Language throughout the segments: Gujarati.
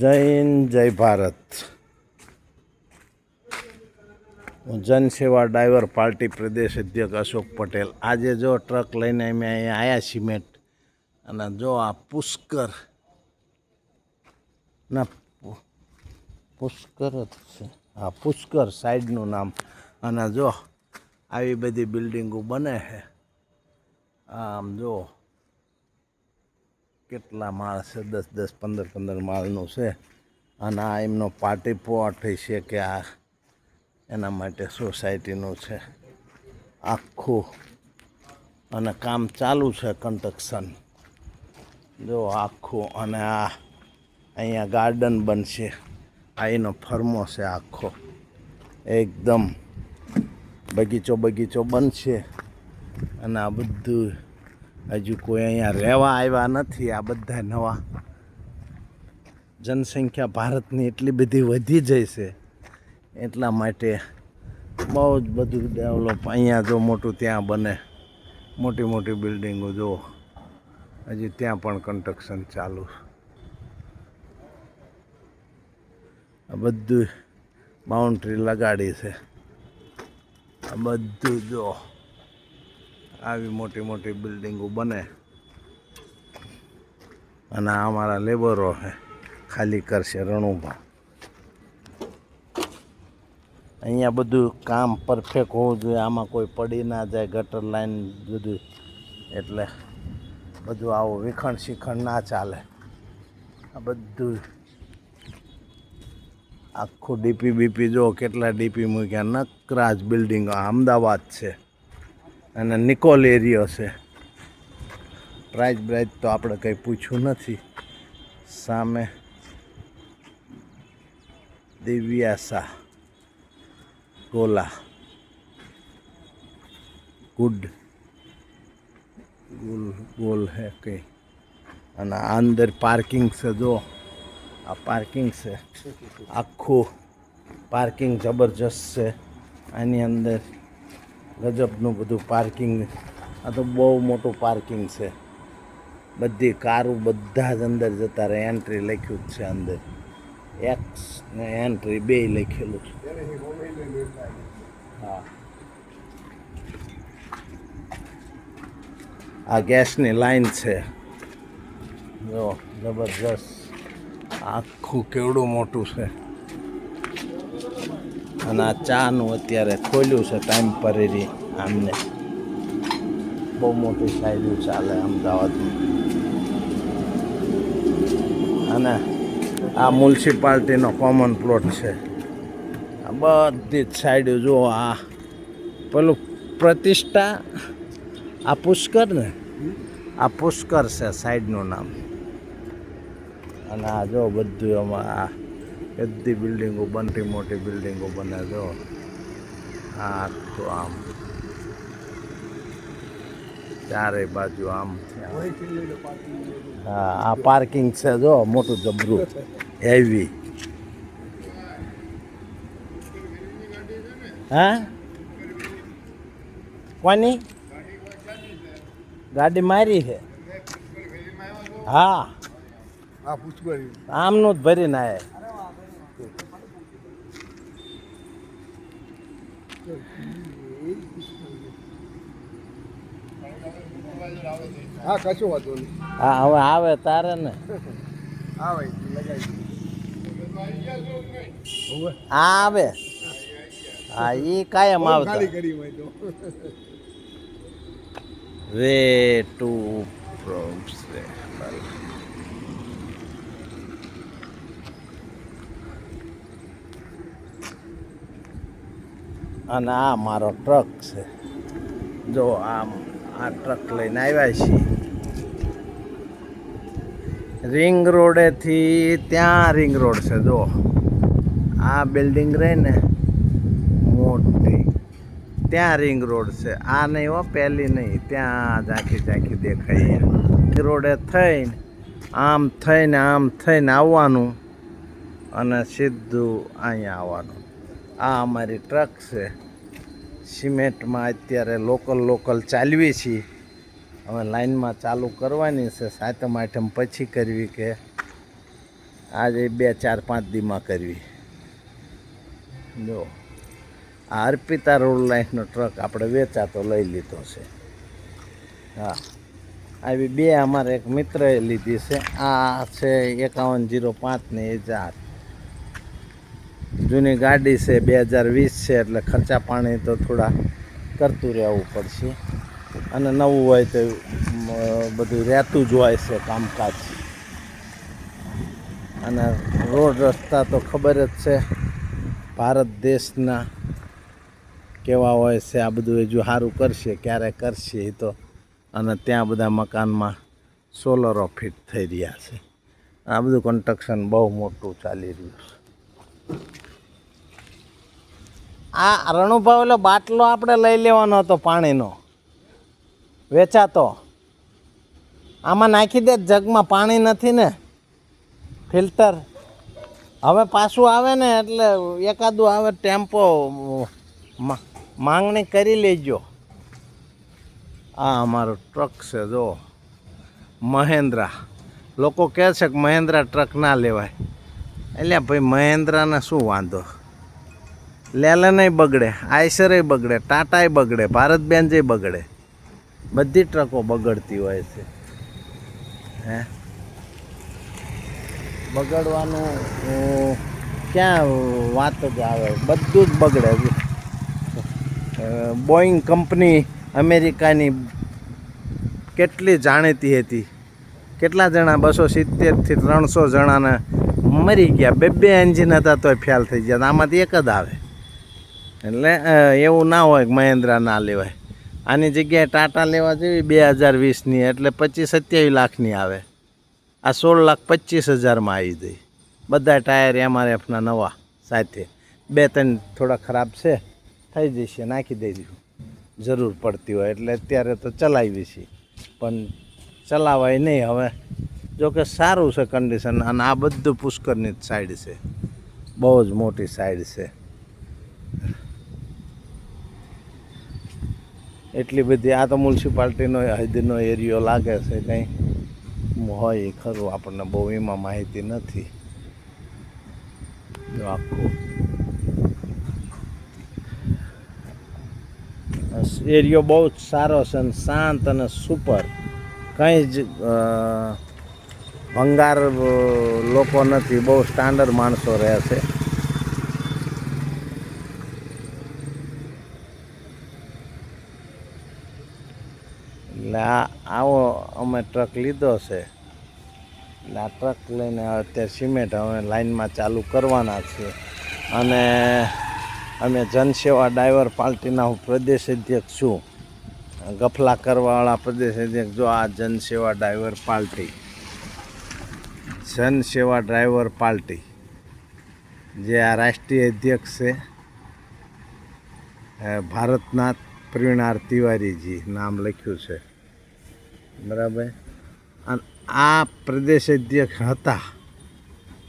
જય હિન્દ, જય ભારત. હું જનસેવા ડ્રાઈવર પાર્ટી પ્રદેશ અધ્યક્ષ અશોક પટેલ. આજે જો ટ્રક લઈને અમે અહીંયા આવ્યા સિમેન્ટ અને જો આ પુષ્કર ના પુષ્કર જ છે. હા, પુષ્કર સાઈડનું નામ. અને જો આવી બધી બિલ્ડિંગો બને છે. આમ જો કેટલા માળ છે? દસ દસ, પંદર પંદર માળનું છે. અને આ એમનો પાર્ટી પોટ છે કે આ એના માટે સોસાયટીનું છે. આખું અને કામ ચાલુ છે કન્સ્ટ્રક્શન જો આખું અને આ અહીંયા ગાર્ડન બનશે. આ એનો ફર્મો છે આખો. એકદમ બગીચો બગીચો બનશે. અને આ બધું હજુ કોઈ અહીંયા રહેવા આવ્યા નથી આ બધા નવા. જનસંખ્યા ભારતની એટલી બધી વધી જાય છે. એટલા માટે બહુ જ બધું ડેવલપ અહીંયા જો મોટું ત્યાં બને. મોટી મોટી બિલ્ડિંગો જો. હજી ત્યાં પણ કન્સ્ટ્રક્શન ચાલુ. આ બધું બાઉન્ડ્રી લગાડી છે. આ બધું જો. આવી મોટી મોટી બિલ્ડિંગો બને. અને અમારા લેબરો ખાલી કરશે રણુમાં. અહીંયા બધું કામ પરફેક્ટ હોવું જોઈએ, આમાં કોઈ પડી ના જાય, ગટર લાઈન બધું. એટલે બધું આવું વિખણ શિખણ ના ચાલે. આ બધું આખું ડીપી બીપી જો કેટલા ડીપી મૂક્યા નકરાજ બિલ્ડિંગ. અમદાવાદ છે. અને નિકોલ એરિયો છે પ્રાઇઝ બ્રાઇઝ તો આપણે કંઈ પૂછ્યું નથી. સામે દિવ્યાસા ગોલા. ગુડ ગોલ ગોલ હે કંઈ. અને અંદર પાર્કિંગ છે, જો. આ પાર્કિંગ છે. આખું પાર્કિંગ જબરજસ્ત છે. આની અંદર ગજબનું બધું પાર્કિંગ. આ તો બહુ મોટું પાર્કિંગ છે. બધી કારો બધા જ અંદર જતા રહે. એન્ટ્રી લખ્યું જ છે અંદર. એક્સ ને એન્ટ્રી બે લખેલું છે. હા. આ ગેસની લાઈન છે. જો, જબરજસ્ત. આખું કેવડું મોટું છે. અને આ ચાનું અત્યારે ખોલ્યું છે ટાઈમ પરેરી આમને. બહુ મોટી સાઈડું ચાલે અમદાવાદમાં. અને આ મ્યુનિસિપાલિટીનો કોમન પ્લોટ છે. આ બધી જ સાઈડ જુઓ, આ પેલું પ્રતિષ્ઠા, આ પુષ્કર ને? આ પુષ્કર છે સાઈડનું નામ. અને આ જો બધું એમાં આ બધી બિલ્ડિંગો બનતી મોટી બિલ્ડિંગો બને જો આ તો આમ ચારે બાજુ આમ છે આમ. હા આ પાર્કિંગ છે જો મોટું જબરું હેવી હા કોની ગાડી મારી છે હા હા પૂછવાડી આમનું જ ભરીને આયે હા કશું વાંધો નહીં હા હવે આવે તારે ને. લગાવી આવે. હા એ કાયમ આવતા. વે ટુ પ્રોબ્સ અને આ મારો ટ્રક છે. જો આમ આ ટ્રક લઈને આવ્યા છીએ. રિંગ રોડેથી ત્યાં રિંગ રોડ છે જો આ બિલ્ડિંગ રહે ને, મોટી. ત્યાં રિંગ રોડ છે. આ નહીં હો, પહેલી નહીં. ત્યાં ઝાંખી ઝાંખી દેખાય રિંગ રોડે થઈને, આમ થઈને આમ થઈને આવવાનું અને સીધું અહીંયા આવવાનું. આ અમારી ટ્રક છે. સિમેન્ટમાં અત્યારે લોકલ લોકલ ચાલવી છીએ. હવે લાઈનમાં ચાલુ કરવાની છે, સાતમ આઠમ પછી કરવી કે આજે બે ચાર પાંચ દીમાં કરવી. જો, આ અર્પિતા રોડ લાઈનનો ટ્રક આપણે વેચાતો લઈ લીધો છે. હા, આવી બે અમારે એક મિત્રએ લીધી છે. આ છે એકાવન જીરો પાંચની એ ચાર જૂની ગાડી છે, બે હજાર વીસ છે, એટલે ખર્ચા પાણી તો થોડા કરતું રહેવું પડશે. અને નવું હોય તો બધું રહેતું જ હોય છે કામકાજ. અને રોડ રસ્તા તો ખબર જ છે, ભારત દેશના કેવા હોય છે, આ બધું હજુ સારું કરશે, ક્યારે કરશે એ તો. અને ત્યાં બધા મકાનમાં સોલરો ફિટ થઈ રહ્યા છે. આ બધું કન્સ્ટ્રક્શન બહુ મોટું ચાલી રહ્યું છે. આ રણુભાઈ ઓલો બાટલો આપણે લઈ લેવાનો હતો પાણીનો. વેચાતો. આમાં નાખી દે જગમાં પાણી નથી ને. ફિલ્ટર. હવે પાછું આવે ને એટલે એકાદું આવે ટેમ્પો માંગણી કરી લેજો. આ અમારો ટ્રક છે, જો. મહેન્દ્રા. લોકો કહે છે કે મહેન્દ્રા ટ્રક ના લેવાય. એટલે ભાઈ મહેન્દ્રાને શું વાંધો? લેલનય બગડે, આઈસરય બગડે, ટાટાય બગડે ભારત બેન્જય બગડે. બધી ટ્રકો બગડતી હોય છે. હે? બગડવાનું ક્યાં વાત જ આવે? બધું જ બગડે. બોઈંગ કંપની અમેરિકાની કેટલી જાણીતી હતી? કેટલા જણા? બસો સિત્તેરથી ત્રણસો જણાને મરી ગયા. બે બે એન્જિન હતા તોય ફેલ થઈ ગયા. આમાંથી એક જ આવે. એટલે એવું ના હોય કે મહેન્દ્રા ના લેવાય. આની જગ્યાએ ટાટા લેવા જેવી બે હજાર વીસની, એટલે પચીસ સત્યાવીસ લાખની આવે. આ સોળ લાખ પચીસ હજારમાં આવી ગઈ. બધા ટાયર એમઆરએફના નવા સાથે. બે ત્રણ થોડા ખરાબ છે, થઈ જશે, નાખી દઈશું જરૂર પડતી હોય, એટલે અત્યારે તો ચલાવી છે પણ ચલાવાય નહીં હવે. જોકે સારું છે કન્ડિશન અને આ બધું પુષ્કરની સાઈડ છે. બહુ જ મોટી સાઈડ છે. એટલી બધી આ તો મ્યુનિસિપાલિટીનો હદનો એરિયો લાગે છે, કંઈ હોય એ ખરું, આપણને બહુ એમાં માહિતી નથી. આખું. એરિયો બહુ જ સારો છે અને શાંત અને સુપર. કંઈ જ ભંગાર લોકો નથી, બહુ સ્ટાન્ડર્ડ માણસો રહે છે. એટલે આ, આવો અમે ટ્રક લીધો છે. એટલે આ ટ્રક લઈને અત્યારે સિમેન્ટ હવે લાઇનમાં ચાલુ કરવાના છે અને અમે જનસેવા ડ્રાઈવર પાર્ટીના હું પ્રદેશ અધ્યક્ષ છું. ગફલા કરવાવાળા પ્રદેશ અધ્યક્ષ જો આ Jansewa driver party. Jansewa driver party. જે આ રાષ્ટ્રીય અધ્યક્ષ છે. ભારતનાથ પ્રવીણાર તિવારીજી નામ લખ્યું છે. બરાબર. અને આ પ્રદેશ અધ્યક્ષ હતા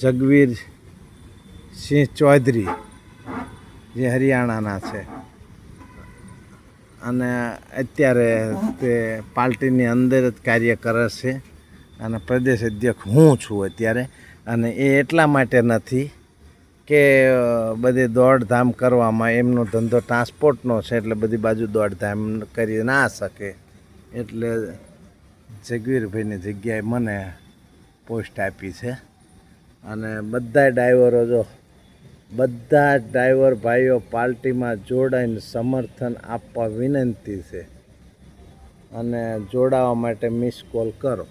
જગવીર સિંહ ચૌધરી, જે હરિયાણાના છે. અને અત્યારે તે પાર્ટીની અંદર જ કાર્ય કરે છે અને પ્રદેશ અધ્યક્ષ હું છું અત્યારે. અને એ એટલા માટે નથી કે બધી દોડધામ કરવામાં એમનો ધંધો ટ્રાન્સપોર્ટનો છે એટલે બધી બાજુ દોડધામ કરી ના શકે. એટલે જગવીરભાઈની જગ્યાએ મને પોસ્ટ આપી છે. અને બધા ડ્રાઈવરો જો, બધા જ ડ્રાઈવર ભાઈઓ પાર્ટીમાં જોડાઈને સમર્થન આપવા વિનંતી છે. અને જોડાવા માટે મિસ કોલ કરો.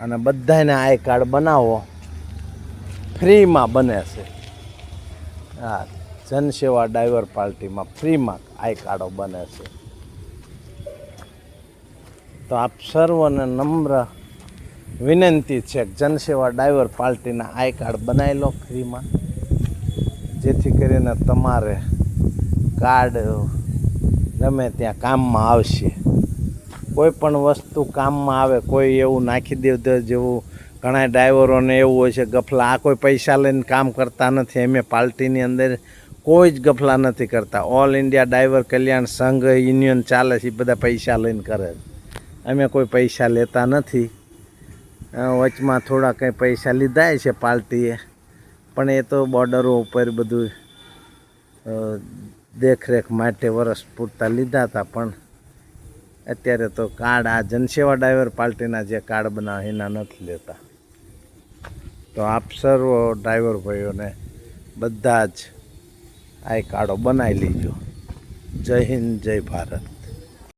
અને બધાને આઈ કાર્ડ બનાવો. ફ્રીમાં બને છે. હા, જનસેવા ડ્રાઈવર પાર્ટીમાં ફ્રીમાં આઈ કાર્ડો બને છે. તો આપ સર્વને નમ્ર વિનંતી છે જનસેવા ડ્રાઈવર પાર્ટીના આઈ કાર્ડ બનાવી લો ફ્રીમાં. જેથી કરીને તમારે કાર્ડ ગમે ત્યાં કામમાં આવશે. કોઈ પણ વસ્તુ કામમાં આવે, કોઈ એવું નાખી દે જેવું ઘણા ડ્રાઈવરોને એવું હોય છે, ગફલા, આ કોઈ પૈસા લઈને કામ કરતા નથી. એમ પાર્ટીની અંદર કોઈ જ ગફલા નથી કરતા. ઓલ ઇન્ડિયા ડ્રાઈવર કલ્યાણ સંઘ, યુનિયન ચાલે છે, એ બધા પૈસા લઈને કરે છે. અમે કોઈ પૈસા લેતા નથી. વચમાં થોડા કંઈ પૈસા લીધા છે પાર્ટીએ પણ એ તો બોર્ડરો ઉપર બધું દેખરેખ માટે વરસ પૂરતા લીધા હતા. પણ અત્યારે તો કાર્ડ, આ જનસેવા ડ્રાઈવર પાર્ટીના જે કાર્ડ બનાવે એના નથી લેતા. તો આપ સર્વ ડ્રાઈવર ભાઈઓને બધા જ આ કાર્ડો બનાવી લીજો. જય હિન્દ, જય ભારત.